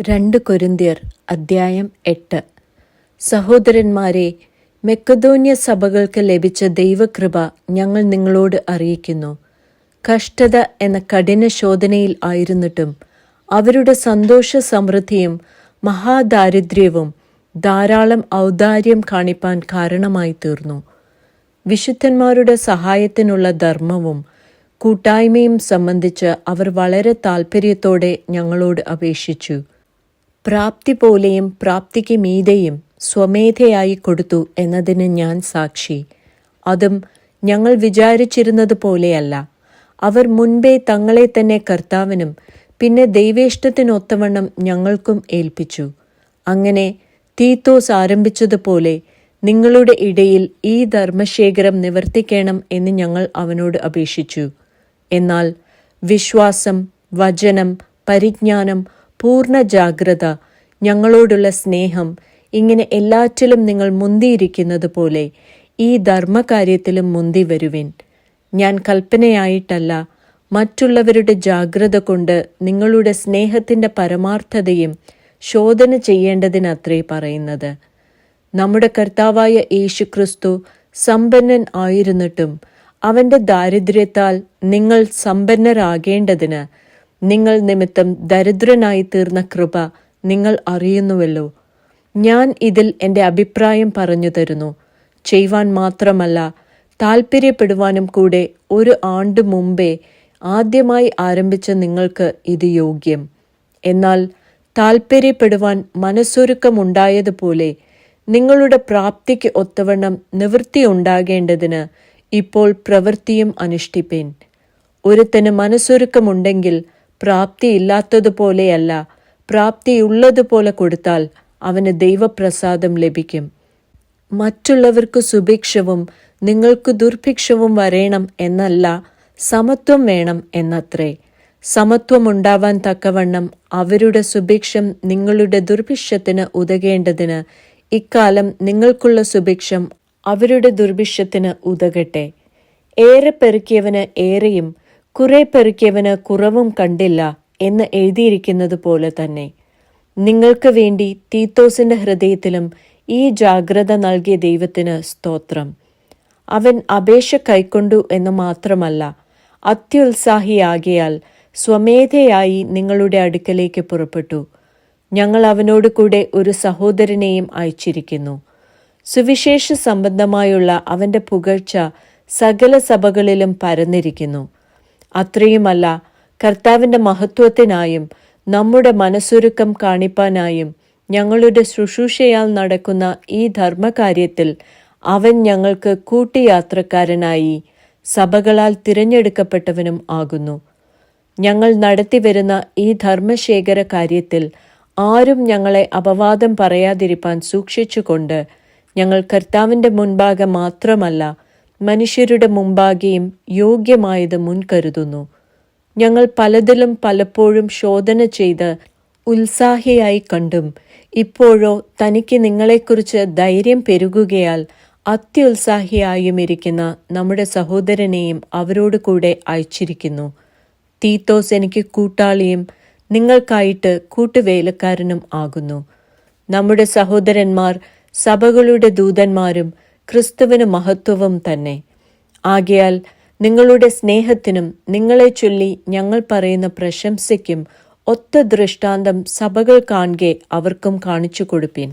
രണ്ട് കൊരിന്ത്യർ അദ്ധ്യായം എട്ട്. സഹോദരന്മാരെ മെക്കദോന്യ സഭകൾക്ക് ലഭിച്ച ദൈവകൃപ ഞങ്ങൾ നിങ്ങളോട് അറിയിക്കുന്നു. കഷ്ടത എന്ന കഠിന ശോധനയിൽ ആയിരുന്നിട്ടും അവരുടെ സന്തോഷ സമൃദ്ധിയും മഹാദാരിദ്ര്യവും ധാരാളം ഔദാര്യം കാണിപ്പാൻ കാരണമായി തീർന്നു. വിശുദ്ധന്മാരുടെ സഹായത്തിനുള്ള ധർമ്മവും കൂട്ടായ്മയും സംബന്ധിച്ച് അവർ വളരെ താൽപ്പര്യത്തോടെ ഞങ്ങളോട് അപേക്ഷിച്ചു. പ്രാപ്തി പോലെയും പ്രാപ്തിക്ക് മീതെയും സ്വമേധയായി കൊടുത്തു എന്നതിന് ഞാൻ സാക്ഷി. അതും ഞങ്ങൾ വിചാരിച്ചിരുന്നത് പോലെയല്ല. അവർ മുൻപേ തങ്ങളെ തന്നെ കർത്താവിനും പിന്നെ ദൈവേഷ്ടത്തിനൊത്തവണ്ണം ഞങ്ങൾക്കും ഏൽപ്പിച്ചു. അങ്ങനെ തീത്തോസ് ആരംഭിച്ചതുപോലെ നിങ്ങളുടെ ഇടയിൽ ഈ ധർമ്മശേഖരം നിവർത്തിക്കണം എന്ന് ഞങ്ങൾ അവനോട് അപേക്ഷിച്ചു. എന്നാൽ വിശ്വാസം വചനം പരിജ്ഞാനം പൂർണ ജാഗ്രത ഞങ്ങളോടുള്ള സ്നേഹം ഇങ്ങനെ എല്ലാറ്റിലും നിങ്ങൾ മുന്തിയിരിക്കുന്നത് പോലെ ഈ ധർമ്മകാര്യത്തിലും മുന്തി വരുവിൻ. ഞാൻ കൽപ്പനയായിട്ടല്ല മറ്റുള്ളവരുടെ ജാഗ്രത കൊണ്ട് നിങ്ങളുടെ സ്നേഹത്തിന്റെ പരമാർത്ഥതയും ശോധന ചെയ്യേണ്ടതിനത്രേ പറയുന്നത്. നമ്മുടെ കർത്താവായ യേശു ക്രിസ്തു സമ്പന്നൻ ആയിരുന്നിട്ടും അവന്റെ ദാരിദ്ര്യത്താൽ നിങ്ങൾ സമ്പന്നരാകേണ്ടതിന് നിങ്ങൾ നിമിത്തം ദരിദ്രനായി തീർന്ന കൃപ നിങ്ങൾ അറിയുന്നുവല്ലോ. ഞാൻ ഇതിൽ എന്റെ അഭിപ്രായം പറഞ്ഞു തരുന്നു. ചെയ്യുവാൻ മാത്രമല്ല താൽപ്പര്യപ്പെടുവാനും കൂടെ ഒരു ആണ്ട് മുമ്പേ ആദ്യമായി ആരംഭിച്ച നിങ്ങൾക്ക് ഇത് യോഗ്യം. എന്നാൽ താൽപ്പര്യപ്പെടുവാൻ മനസ്സൊരുക്കമുണ്ടായതുപോലെ നിങ്ങളുടെ പ്രാപ്തിക്ക് ഒത്തവണ്ണം നിവൃത്തി ഉണ്ടാകേണ്ടതിന് ഇപ്പോൾ പ്രവൃത്തിയും അനുഷ്ഠിപ്പേൻ. ഒരുത്തന് മനസ്സൊരുക്കമുണ്ടെങ്കിൽ പ്രാപ്തിയില്ലാത്തതുപോലെയല്ല. പ്രാപ്തിയുള്ളതുപോലെ കൊടുത്താൽ അവന് ദൈവപ്രസാദം ലഭിക്കും. മറ്റുള്ളവർക്ക് സുഭിക്ഷവും നിങ്ങൾക്ക് ദുർഭിക്ഷവും വരേണം എന്നല്ല സമത്വം വേണം എന്നത്രേ. സമത്വമുണ്ടാവാൻ തക്കവണ്ണം അവരുടെ സുഭിക്ഷം നിങ്ങളുടെ ദുർഭിക്ഷത്തിന് ഉതകേണ്ടതിന് ഇക്കാലം നിങ്ങൾക്കുള്ള സുഭിക്ഷം അവരുടെ ദുർഭിക്ഷത്തിന് ഉതകട്ടെ. ഏറെ പെറുക്കിയവന് ഏറെയും കുറെ പെറുക്കിയവന് കുറവും കണ്ടില്ല എന്ന് എഴുതിയിരിക്കുന്നത് പോലെ തന്നെ. നിങ്ങൾക്ക് വേണ്ടി തീത്തോസിന്റെ ഹൃദയത്തിലും ഈ ജാഗ്രത നൽകിയ ദൈവത്തിന് സ്തോത്രം. അവൻ അപേക്ഷ കൈക്കൊണ്ടു എന്ന് മാത്രമല്ല അത്യുത്സാഹിയാകിയാൽ സ്വമേധയായി നിങ്ങളുടെ അടുക്കലേക്ക് പുറപ്പെട്ടു. ഞങ്ങൾ അവനോട് കൂടെ ഒരു സഹോദരനെയും അയച്ചിരിക്കുന്നു. സുവിശേഷ സംബന്ധമായുള്ള അവന്റെ പുകഴ്ച സകല സഭകളിലും പരന്നിരിക്കുന്നു. അത്രയുമല്ല കർത്താവിന്റെ മഹത്വത്തിനായും നമ്മുടെ മനസ്സൊരുക്കം കാണിപ്പാനായും ഞങ്ങളുടെ ശുശ്രൂഷയാൽ നടക്കുന്ന ഈ ധർമ്മകാര്യത്തിൽ അവൻ ഞങ്ങൾക്ക് കൂട്ടിയാത്രക്കാരനായി സഭകളാൽ തിരഞ്ഞെടുക്കപ്പെട്ടവനും ആകുന്നു. ഞങ്ങൾ നടത്തിവരുന്ന ഈ ധർമ്മശേഖര കാര്യത്തിൽ ആരും ഞങ്ങളെ അപവാദം പറയാതിരിപ്പാൻ സൂക്ഷിച്ചുകൊണ്ട് ഞങ്ങൾ കർത്താവിന്റെ മുൻപാകെ മാത്രമല്ല മനുഷ്യരുടെ മുമ്പാകെയും യോഗ്യമായത് മുൻകരുതുന്നു ഞങ്ങൾ പലതിലും പലപ്പോഴും ശോധന ചെയ്ത് ഉത്സാഹിയായി കണ്ടും. ഇപ്പോഴോ തനിക്ക് നിങ്ങളെക്കുറിച്ച് ധൈര്യം പെരുകുകയാൽ അത്യുത്സാഹിയായും ഇരിക്കുന്ന നമ്മുടെ സഹോദരനെയും അവരോട് കൂടെ അയച്ചിരിക്കുന്നു. തീത്തോസ് എനിക്ക് കൂട്ടാളിയും നിങ്ങൾക്കായിട്ട് കൂട്ടുവേലക്കാരനും ആകുന്നു. നമ്മുടെ സഹോദരന്മാർ സഭകളുടെ ദൂതന്മാരും ക്രിസ്തുവിന് മഹത്വവും തന്നെ. ആകയാൽ നിങ്ങളുടെ സ്നേഹത്തിനും നിങ്ങളെ ചൊല്ലി ഞങ്ങൾ പറയുന്ന പ്രശംസയ്ക്കും ഒത്ത ദൃഷ്ടാന്തം സഭകൾ കാണുകെ അവർക്കും കാണിച്ചു കൊടുപ്പീൻ